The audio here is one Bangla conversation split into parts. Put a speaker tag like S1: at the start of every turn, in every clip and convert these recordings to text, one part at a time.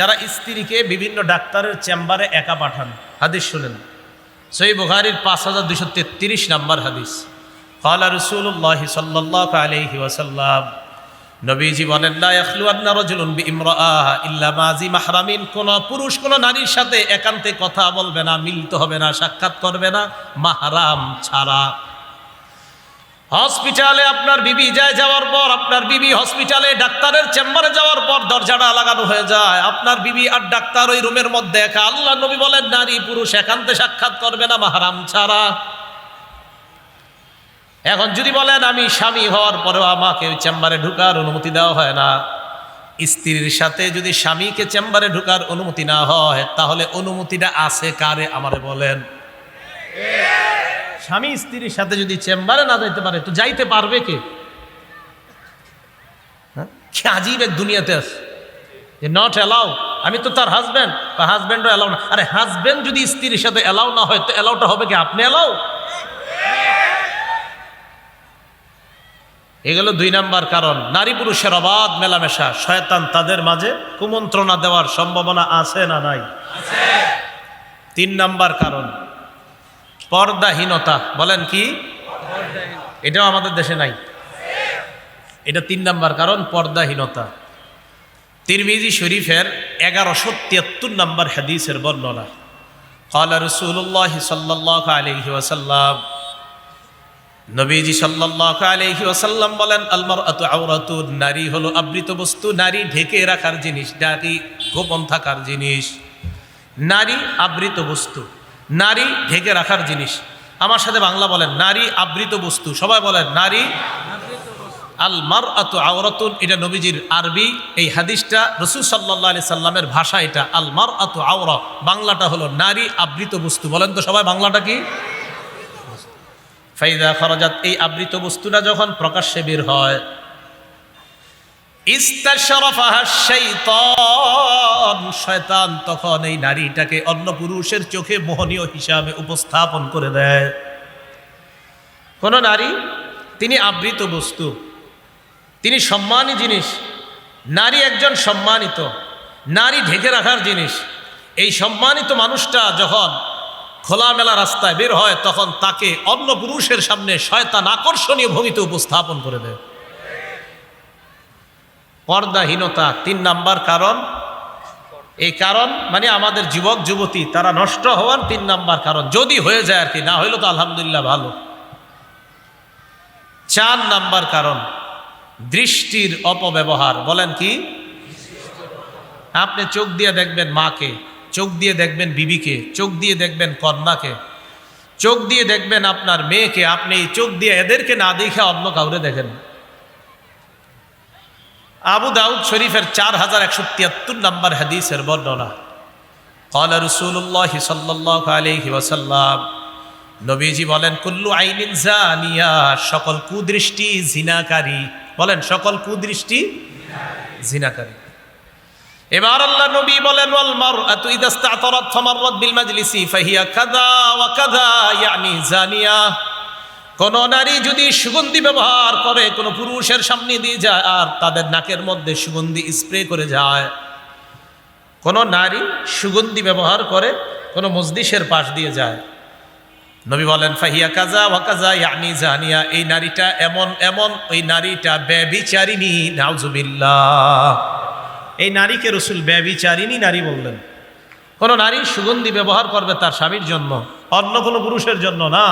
S1: যারা স্ত্রীকে বিভিন্ন ডাক্তারের চেম্বারে একা পাঠান, হাদিস শুনেন। সই বুখারির পাঁচ হাজার দুশো তেত্রিশ নাম্বার হাদিস। কালা রসুল্লাহ সাল্লাহ আলহি ওয়াসাল্লাম, নবীজি বলেন মাহরামিন। কোন পুরুষ, কোন নারীর সাথে একান্তে কথা বলবে না, মিলিত হবে না, সাক্ষাৎ করবে না, মাহরাম ছাড়া। হসপিটালে আপনার বিবি যায় যাওয়ার পর, আপনার বিবি হসপিটালে ডাক্তারের চেম্বারে যাওয়ার পর দরজাটা লাগানো হয়ে যায়। আপনার বিবি আর ডাক্তার ওই রুমের মধ্যে একা। আল্লাহ নবী বলেন, নারী পুরুষ একান্তে সাক্ষাৎ করবে না মাহারাম ছাড়া। এখন যদি বলেন, আমি স্বামী হওয়ার পরেও আমাকে ওই চেম্বারে ঢুকার অনুমতি দেওয়া হয় না। স্ত্রীর সাথে যদি স্বামীকে চেম্বারে ঢুকার অনুমতি না হয়, তাহলে অনুমতিটা আছে কারে আমারে বলেন? স্বামী স্ত্রীর সাথে যদি চেম্বারে না যাইতে পারে, তো যাইতে পারবে কে? হ্যাঁ? আজীব এক দুনিয়াতে আছে। যে নট অ্যালাউ আমি তো তার হাজব্যান্ড বা হাজব্যান্ডও অ্যালাউ না। আরে হাজব্যান্ড যদি স্ত্রীর সাথে অ্যালাউ না হয়, তো অ্যালাউটা হবে কি? আপনি অ্যালাউ এগুলো দুই নাম্বার কারণ। নারী পুরুষের অবাধ মেলামেশা। শয়তান তাদের মাঝে কুমন্ত্রণা দেওয়ার সম্ভাবনা আছে না নাই? তিন নাম্বার কারণ। পর্দাহীনতা বলেন কি এটাও আমাদের দেশে নাই এটা তিন নাম্বার কারণ পর্দাহীনতা তিরমিজি শরীফের এগারোশো তিয়াত্তর নম্বর হাদিসের বর্ণনা قال رسول الله صلى الله عليه وسلم নবীজি সাল্লাল্লাহু আলাইহি ওয়াসাল্লাম বলেন আলমারআতু আওরাতুন নারী হলো আবৃত বস্তু নারী ঢেকে রাখার জিনিস নারী গোপন থাকার জিনিস নারী আবৃত বস্তু নারী ঢেকে রাখার জিনিস। আমার সাথে বাংলা বলেন, নারী আবৃত বস্তু। সবাই বলেন, নারী আল মার আতু আওরাতুন। এটা নবীজির আরবি। এই হাদিসটা রসুল সাল্লাহ আলি সাল্লামের ভাষা এটা। আল মার আতু আওরা। বাংলাটা হলো নারী আবৃত বস্তু। বলেন তো সবাই, বাংলাটা কি? ফাইদা খরজাত। এই আবৃত বস্তুটা যখন প্রকাশ্যে বের হয় শয়তান তখন এই নারীটাকে অন্য পুরুষের চোখে মোহনীয় হিসাবে উপস্থাপন করে দেয়। কোন নারী, তিনি আবৃত বস্তু, তিনি সম্মানী জিনিস, নারী একজন সম্মানিত, নারী ঢেকে রাখার জিনিস। এই সম্মানিত মানুষটা যখন খোলামেলা রাস্তায় বের হয়, তখন তাকে অন্য পুরুষের সামনে শয়তান আকর্ষণীয় ভূমিতে উপস্থাপন করে দেয়। পর্দাহীনতা তিন নাম্বার কারণ। এই কারণ মানে আমাদের যুবক, যুবতী, তারা নষ্ট হওয়ার তিন নাম্বার কারণ। যদি হয়ে যায় আর কি, না হইলে তো আলহামদুলিল্লাহ ভালো। চার নাম্বার কারণ, দৃষ্টির অপব্যবহার। বলেন কি? আপনি চোখ দিয়ে দেখবেন মাকে, চোখ দিয়ে দেখবেন বিবিকে, চোখ দিয়ে দেখবেন কন্যাকে, চোখ দিয়ে দেখবেন আপনার মেয়েকে, আপনি এই চোখ দিয়ে এদেরকে না দেখে অন্য কাউরে দেখেন। আবু দাউদ শরীফের চার হাজার একশো তিয়াত্তর নম্বর হাদিসের বর্ণনা। কলা রসুল্লাহ সাল্লাহ আলহি ওসাল্লাম নবীজি বলেন, কুল্লু আইনিন জানিয়া, সকল কুদৃষ্টি জিনাকারী। বলেন, সকল কুদৃষ্টি জিনাকারী। এবার আল্লাহ নবী বলেন, ওয়াল মার মারআতু ইদা ইস্তাতারাত, ফামাররাত বিল মাজলিসি, ফাহিয়া কাযা ওয়া কাদা ইয়ানি জানিয়া। কোন নারী যদি সুগন্ধি ব্যবহার করে, কোন পুরুষের সামনে দিয়ে যায় আর তাদের নাকের মধ্যে সুগন্ধি স্প্রে করে যায়, কোন নারী সুগন্ধি ব্যবহার করে, কোন মজলিসের পাশ দিয়ে যায়। নবী বলেন, ফাহিয়া কাজা ওয়া কাজা ইয়ানি জানিয়া, এই নারীটা এমন এমন, ওই নারীটা ব্যবিচারিণী, নাউজুবিল্লাহ। এই নারীকে রসুল ব্যবিচারিণী নারী বললেন। কোন নারী সুগন্ধি ব্যবহার করবে তার স্বামীর জন্য, অন্য কোনো পুরুষের জন্য না।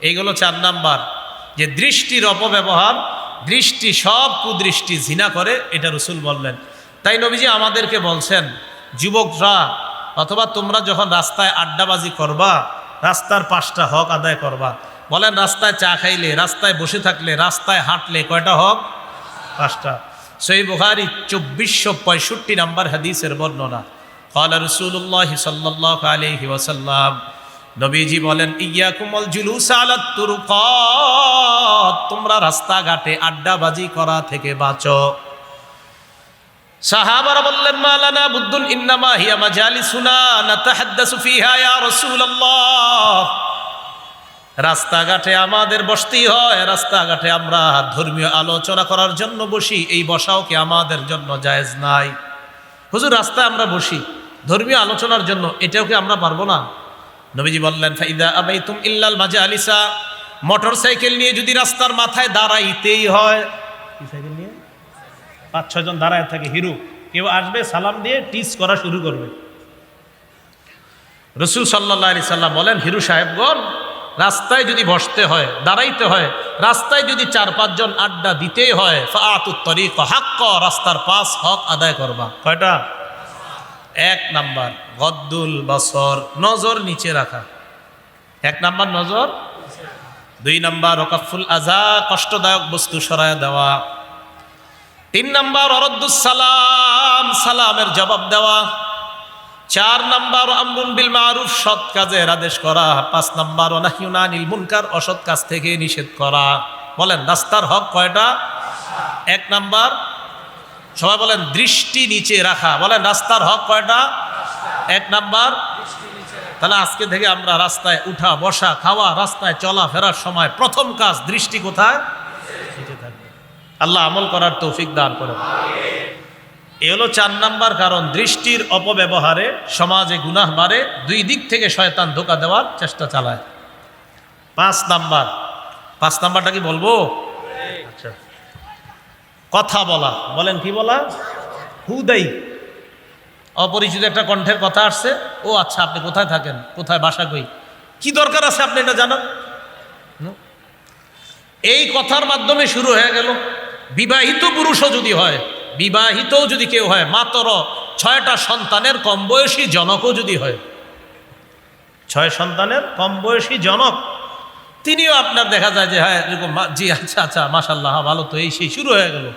S1: এইগুলো চার নাম্বার যে দৃষ্টির অপব্যবহার দৃষ্টি সব কুদৃষ্টি জিনা করে এটা রসুল বললেন তাই নবীজি আমাদেরকে বলছেন যুবকরা অথবা তোমরা যখন রাস্তায় আড্ডাবাজি করবা রাস্তার পাঁচটা হক আদায় করবা বলেন রাস্তায় চা খাইলে রাস্তায় বসে থাকলে রাস্তায় হাঁটলে কয়টা হক পাঁচটা সই বুখারি চব্বিশশো পঁয়ষট্টি নাম্বার হাদিসের বর্ণনা قال رسول الله صلى الله عليه وسلم নবীজি বলেন ইয়া কুমল জুলুস আলাত তুরকাত। তোমরা রাস্তাঘাটে আড্ডাবাজি করা থেকে বাঁচো। সাহাবারা বললেন, মালানা বুদ্দুন ইন্নামা হিয়া মাজালিসুনা, নাতাহাদ্দাসু ফিহা ইয়া রাসূলুল্লাহ। রাস্তাঘাটে আমাদের বসতেই হয়, রাস্তাঘাটে আমরা ধর্মীয় আলোচনা করার জন্য বসি, এই বসাও কি আমাদের জন্য জায়েজ নাই? হুজুর, রাস্তায় আমরা বসি, ধর্মীয় আলোচনার জন্য, এটাও কি আমরা পারব না? নবীজি বললেন, ফাইদা আবাইতুম ইল্লাল মাজা আলিসা মোটর সাইকেল নিয়ে যদি রাস্তার মাথায় দাঁড়াইতেই হয়, কি সাইকেল নিয়ে? পাঁচ ছজন দাঁড়ায় থাকে, হিরু। কেউ আসবে, সালাম দিয়ে টিস করা শুরু করবে। রসুল সাল্লাহ আলি সাল্লাম বলেন, হিরু সাহেবগণ, রাস্তায় যদি বসতে হয়, দাঁড়াইতে হয়, রাস্তায় যদি চার পাঁচজন আড্ডা দিতেই হয় ফাতুত্তরিক হাক্ক, রাস্তার পাস হক আদায় করবা। কয়টা? এক নাম্বার, গদ্দুল বসর, নজর নিচে রাখা। এক নাম্বার, নজর দুই নাম্বার, ওকাফুল আজা কষ্টদায়ক বস্তু সরায় দেওয়া। তিন নাম্বার, অরদ্দুস সালাম, সালামের জবাব দেওয়া। চার নাম্বার, আমরুন বিল মারুফ, সৎ কাজের আদেশ করা। পাঁচ নাম্বার অনাহিউনা নীল মুনকার, অসৎ কাজ থেকে নিষেধ করা। বলেন, রাস্তার হক কয়টা? এক নাম্বার সবাই বলেন, দৃষ্টি নিচে রাখা। বলেন, রাস্তার হক কয়টা? এক নাম্বার, তাহলে আজকে থেকে আমরা রাস্তায় উঠা, বসা, খাওয়া, রাস্তায় চলা, ফেরার সময় প্রথম কাজ দৃষ্টি কোথায়? আল্লাহ আমল করার তৌফিক দান করে। এ হলো চার নাম্বার কারণ, দৃষ্টির অপব্যবহারে সমাজে গুনাহ বাড়ে, দুই দিক থেকে শয়তান ধোকা দেওয়ার চেষ্টা চালায়। পাঁচ নাম্বার, পাঁচ নাম্বারটা কি বলব? কথা বলা। বলেন, কি বলা? হুদাই অপরিচিত একটা কণ্ঠের কথা আসছে। ও আচ্ছা আপনি কোথায় থাকেন? কোথায় বাসা কই? কি দরকার আছে আপনি এটা জানান? এই কথার মাধ্যমে শুরু হয়ে গেল। বিবাহিত পুরুষও যদি হয়, বিবাহিতও যদি কেউ হয়, মাত্র ছয়টা সন্তানের কম বয়সী জনকও যদি হয়। ছয় সন্তানের কম বয়সী জনক। তিনিও আপনার দেখা যায় যে হ্যাঁ এরকম জি আচ্ছা আচ্ছা মাসাল্লাহ ভালো তো, এই সেই শুরু হয়ে গেল।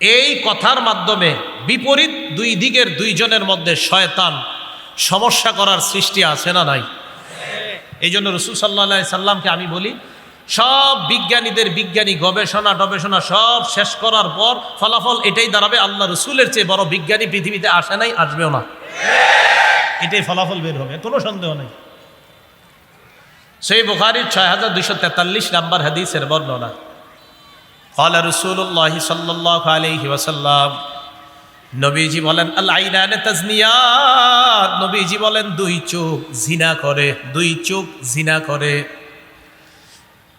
S1: এই কথার মাধ্যমে বিপরীত দুই দিকের দুইজনের মধ্যে শয়তান সমস্যা করার সৃষ্টি আছে না নাই? এই জন্য রসুল সাল্লাহ সাল্লামকে আমি বলি, সব বিজ্ঞানীদের বিজ্ঞানী গবেষণা, টবেষণা সব শেষ করার পর ফলাফল এটাই দাঁড়াবে, আল্লাহ রসুলের চেয়ে বড় বিজ্ঞানী পৃথিবীতে আসে নাই, আসবেও না। এটাই ফলাফল বের হবে, কোনো সন্দেহ নেই। সেই বুখারির ছয় হাজার দুইশো তেতাল্লিশ নাম্বার হাদিসের বর্ণনা قال رسول الله صلى الله عليه وسلم নবীজি বলেন আল আইনানে তাজনিয়াত নবীজি বলেন দুই চোখ জিনা করে দুই চোখ জিনা করে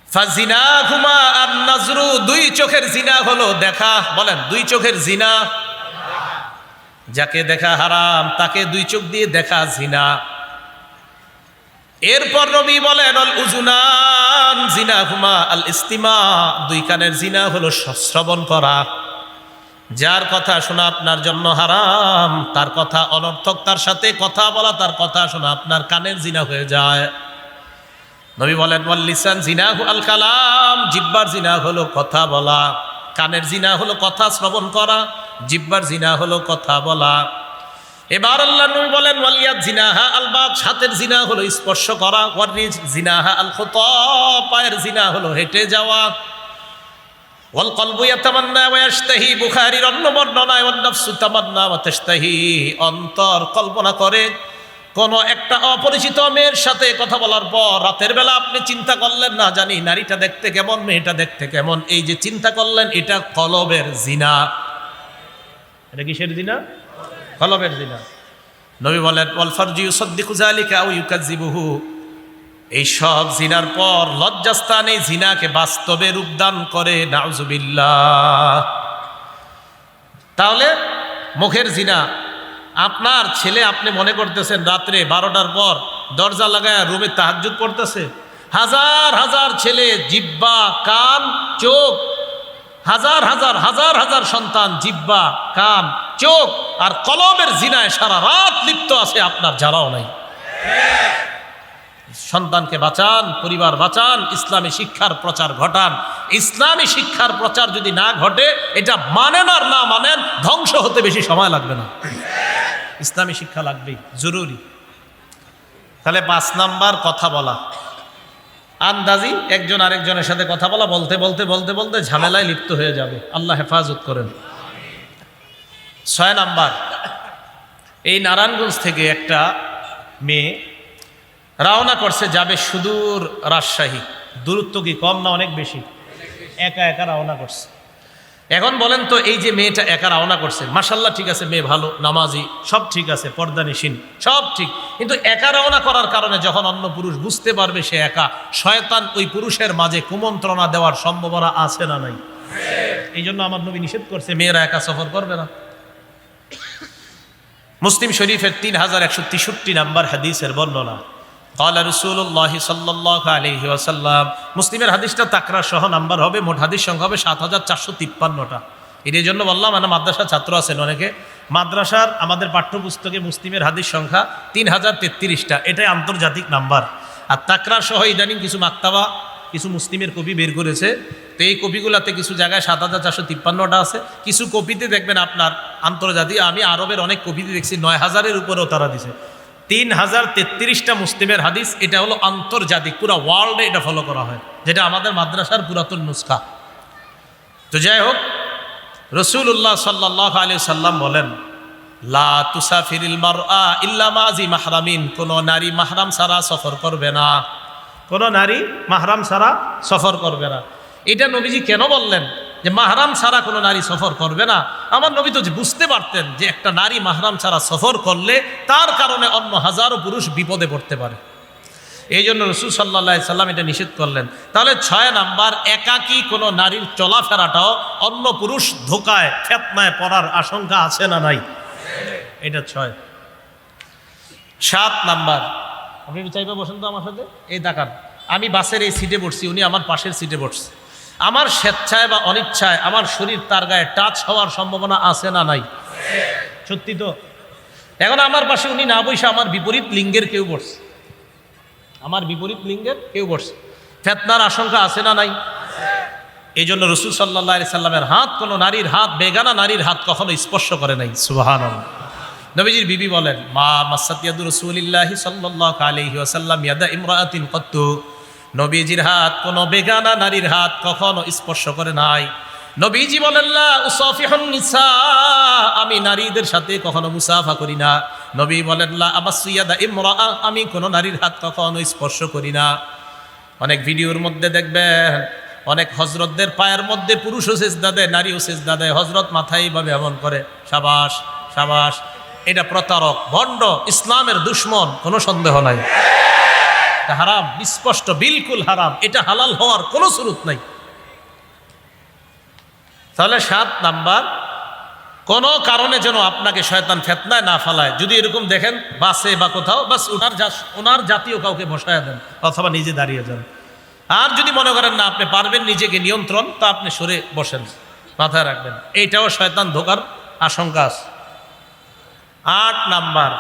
S1: ফাজিনা হুমা আর নজরু দুই চোখের জিনা হলো দেখা বলেন দুই চোখের জিনা যাকে দেখা হারাম তাকে দুই চোখ দিয়ে দেখা জিনা এরপর নবী বলেন অল উজুনান জিনা হুমা আল ইস্তিমা। দুই কানের জিনা হলো শ্রবণ করা। যার কথা শোনা আপনার জন্য হারাম, তার কথা অনর্থক, তার সাথে কথা বলা, তার কথা শোনা আপনার কানের জিনা হয়ে যায়। নবী বলেন ওয়াল্লিসান জিনা আল কালাম। জিব্বার জিনা হলো কথা বলা। কানের জিনা হলো কথা শ্রবণ করা। জিব্বার জিনা হলো কথা বলা। এবার আল্লাহ নবী বলেন ওয়ালিয়াত জিনাহা আল বাদ হাতের জিনা হলো স্পর্শ করা ওয়ারিজ জিনাহা আল খুত পায়ের জিনা হলো হেঁটে যাওয়া। ওয়াল কলবু ইয়াতামান্না ওয়া ইয়াশতাহি, বুখারীর অন্য বর্ণনায়, ওয়ান নাফসু তামান্না ওয়া তাশতাহি। অন্তর কল্পনা করে কোন একটা অপরিচিত মেয়ের সাথে কথা বলার পর রাতের বেলা আপনি চিন্তা করলেন, না জানি নারীটা দেখতে কেমন, মেয়েটা দেখতে কেমন? এই যে চিন্তা করলেন, এটা কলবের জিনা। এটা কিসের জিনা? কলবের জিনা। নবী বলেন, ওয়াল ফারজি ইউসাদ্দিকু যালিকা আও ইউকাযযিবুহু এই সব জিনার পর লজ্জাস্থানে জিনাকে বাস্তবে রূপদান করে, নাউজুবিল্লাহ। তাহলে মুখের জিনা, আপনার ছেলে আপনি মনে করতেছেন রাত্রে বারোটার পর দরজা লাগায় রুমে তাহাজ্জুদ পড়তেছে? হাজার হাজার ছেলে, জিব্বা, কান, চোখ, হাজার হাজার হাজার হাজার সন্তান, জিব্বা, কান চোখ আর কলমের জিনায় সারা রাত লিপ্ত আছে আপনার জানাও নাই। সন্তানকে বাঁচান, পরিবার বাঁচান, ইসলামী শিক্ষার প্রচার ঘটান। ইসলামী শিক্ষার প্রচার যদি না ঘটে, এটা মানেন আর না মানেন, ধ্বংস হতে বেশি সময় লাগবে না। ইসলামী শিক্ষা লাগবেই, জরুরি। তাহলে পাঁচ নাম্বার কথা বলা। আন্দাজি একজন আরেকজনের সাথে কথা বলা, বলতে বলতে বলতে বলতে ঝামেলায় লিপ্ত হয়ে যাবে। আল্লাহ হেফাজত করেন। ছয় নাম্বার। এই নারায়ণগঞ্জ থেকে একটা মেয়ে রওনা করছে, যাবে সুদূর রাজশাহী। দূরত্ব কি কম না অনেক বেশি? একা একা রওনা করছে। এখন বলেন তো, এই যে মেয়েটা একা রওনা করছে মাসাল্লাহ ঠিক আছে, মেয়ে ভালো, নামাজি, সব ঠিক আছে পর্দা পর্দানিসীন, সব ঠিক। কিন্তু একা রওনা করার কারণে যখন অন্য পুরুষ বুঝতে পারবে সে একা, শয়তান ওই পুরুষের মাঝে কুমন্ত্রণা দেওয়ার সম্ভাবনা আছে না নাই? এই জন্য আমার নবী নিষেধ করছে, মেয়েরা একা সফর করবে না। মুসলিম শরীফের তিন হাজার একশো তেষট্টি নাম্বার হাদিসের বর্ণনা। কালা রসুল্লাহ সাল্লাহ আলহি আসাল্লাম মুসলিমের হাদিসটা তাকরা সহ নাম্বার হবে, মোট হাদিস সংখ্যা হবে সাত হাজার চারশো তিপ্পান্নটা। এর জন্য বললাম মানে মাদ্রাসার ছাত্র আছেন অনেকে। মাদ্রাসার আমাদের পাঠ্যপুস্তকে মুসলিমের হাদিস সংখ্যা তিন হাজার তেত্রিশটা। এটাই আন্তর্জাতিক নাম্বার। আর তাকরা সহ ইদানিং কিছু মাক্তাবা কিছু মুসলিমের কপি বের করেছে। তো এই কপিগুলোতে কিছু জায়গায় সাত হাজার চারশো তিপ্পান্নটা আছে। কিছু কপিতে দেখবেন আপনার আন্তর্জাতিক, আমি আরবের অনেক কপিতে দেখছি, নয় হাজারের উপরেও তারা দিছে। তিন হাজার তেত্রিশটা মুসলিমের হাদিস, এটা হলো আন্তর্জাতিক, পুরো ওয়ার্ল্ডে এটা ফলো করা হয়, যেটা আমাদের মাদ্রাসার পুরাতন নুস্খা। তো যাই হোক রসুল্লাহ সাল্লাহ আলি সাল্লাম বলেন, লা তুসাফিরিল ইল্লা মাহরামিন কোনো নারী মাহরাম ছাড়া সফর করবে না। কোনো নারী মাহরাম ছাড়া সফর করবে না। এটা নবীজি কেন বললেন যে মাহরাম ছাড়া কোনো নারী সফর করবে না? আমার নবী তো বুঝতে পারতেন যে একটা নারী মাহরাম ছাড়া সফর করলে তার কারণে অন্য হাজারো পুরুষ বিপদে পড়তে পারে। এই জন্য রসুল সাল্লাহ সাল্লাম এটা নিষেধ করলেন। তাহলে ছয় নাম্বার, একাকী কোনো নারীর চলাফেরাটাও অন্য পুরুষ ধোকায়, ফেতনায় পড়ার আশঙ্কা আছে না নাই? এটা ছয়। সাত নাম্বার আপনি চাইবে বসেন তো আমার সাথে? এই দেখান আমি বাসের এই সিটে বসছি, উনি আমার পাশের সিটে বসছে। আমার স্বেচ্ছায় বা অনিচ্ছায় আমার শরীর তার গায়ে টাচ হওয়ার সম্ভাবনা আছে না নাই? সত্যি তো? এখন আমার পাশে উনি না বসে আমার বিপরীত লিঙ্গের কেউ বসছে। আমার বিপরীত লিঙ্গের কেউ বসছে। ফেতনার আশঙ্কা আছে না নাই? এই জন্য রসুল সাল্লাহ সাল্লামের হাত কোনো নারীর হাত, বেগানা নারীর হাত কখনো স্পর্শ করে নাই সুবাহান নবীজির বিবি বলেন, মা মাসাতিয়াদু রসুলিল্লাহি সাল্লাহ আলহি ওয়াসাল্লাম ইয়াদা ইমরাতিন কত্তু। নবীজির হাত কোনো বেগানা নারীর হাত কখনো স্পর্শ করে নাই। নবীজি বলেন নিসা। আমি নারীদের সাথে কখনো মুসাফা করি না। নবী বলেন আবাসিয়াদা ইমরা আমি কোনো নারীর হাত কখনো স্পর্শ করি না। অনেক ভিডিওর মধ্যে দেখবেন, অনেক হজরতদের পায়ের মধ্যে পুরুষও সেজদা দেয়, নারীও সেজদা দেয়। হজরত মাথায় এইভাবে এমন করে, সাবাস সাবাস। এটা প্রতারক, ভণ্ড, ইসলামের দুশ্মন, কোনো সন্দেহ নাই। হারাম স্পষ্ট বিলকুল হারাম। এটা হালাল হওয়ার কোনো সুরুত নাই। তাহলে সাত নাম্বার, কোনো কারণে যেন আপনাকে শয়তান ফেতনায় না ফালায়। যদি এরকম দেখেন, বাসে বা কোথাও, বাস ওনার ওনার জাতীয় কাউকে বসায় দেন, অথবা নিজে দাঁড়িয়ে যান। আর যদি মনে করেন, না, আপনি পারবেন নিজেকে নিয়ন্ত্রণ তা আপনি সরে বসেন, মাথায় রাখবেন। এইটাও শয়তান ধোকার আশঙ্কা আছে। আট নাম্বার।